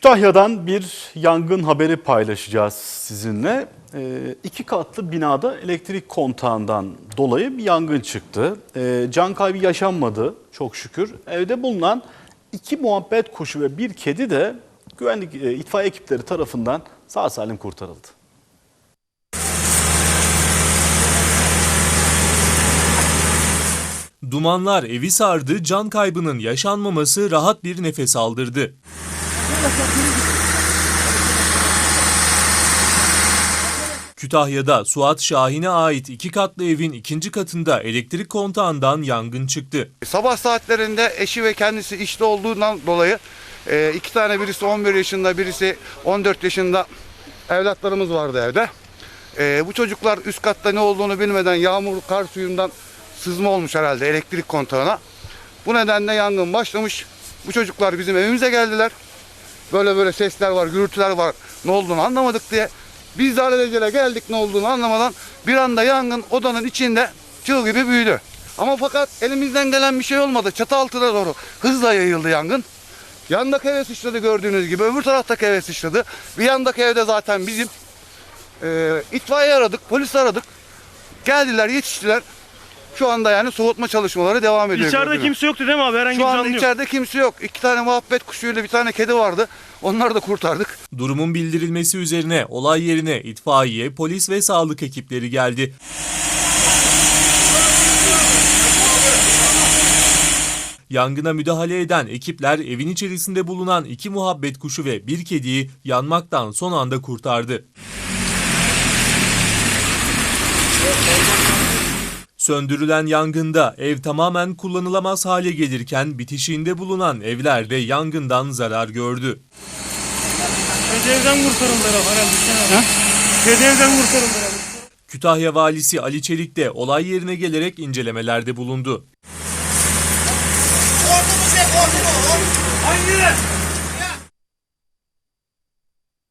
Kütahya'dan bir yangın haberi paylaşacağız sizinle. Ee, iki katlı binada elektrik kontağından dolayı bir yangın çıktı. Ee, can kaybı yaşanmadı çok şükür. Evde bulunan iki muhabbet kuşu ve bir kedi de güvenlik e, itfaiye ekipleri tarafından sağ salim kurtarıldı. Dumanlar evi sardı, can kaybının yaşanmaması rahat bir nefes aldırdı. Kütahya'da Suat Şahin'e ait iki katlı evin ikinci katında elektrik kontağından yangın çıktı. Sabah saatlerinde eşi ve kendisi işte olduğundan dolayı e, iki tane birisi 11 yaşında birisi 14 yaşında evlatlarımız vardı evde. E, bu çocuklar üst katta ne olduğunu bilmeden yağmur kar suyundan sızma olmuş herhalde elektrik kontağına. Bu nedenle yangın başlamış. Bu çocuklar bizim evimize geldiler. Böyle böyle sesler var, gürültüler var. Ne olduğunu anlamadık diye. Biz de alelacele geldik ne olduğunu anlamadan bir anda yangın odanın içinde çığ gibi büyüdü. Ama fakat elimizden gelen bir şey olmadı. Çatı altına doğru hızla yayıldı yangın. Yandaki eve sıçradı gördüğünüz gibi. Öbür taraftaki eve sıçradı. Bir yandaki evde zaten bizim. Ee, itfaiye aradık, polis aradık. Geldiler, yetiştiler. Şu anda yani soğutma çalışmaları devam ediyor. İçeride gördüğünüz. kimse yoktu değil mi abi? Herhangi Şu bir anda canlı yok. içeride kimse yok. İki tane muhabbet kuşuyla bir tane kedi vardı. Onları da kurtardık. Durumun bildirilmesi üzerine olay yerine itfaiye, polis ve sağlık ekipleri geldi. Yangına müdahale eden ekipler evin içerisinde bulunan iki muhabbet kuşu ve bir kediyi yanmaktan son anda kurtardı. Söndürülen yangında ev tamamen kullanılamaz hale gelirken bitişiğinde bulunan evler de yangından zarar gördü. Kedi evden kurtarıldı herhalde. Kedi evden kurtarıldı herhalde. Kütahya valisi Ali Çelik de olay yerine gelerek incelemelerde bulundu. Hangi?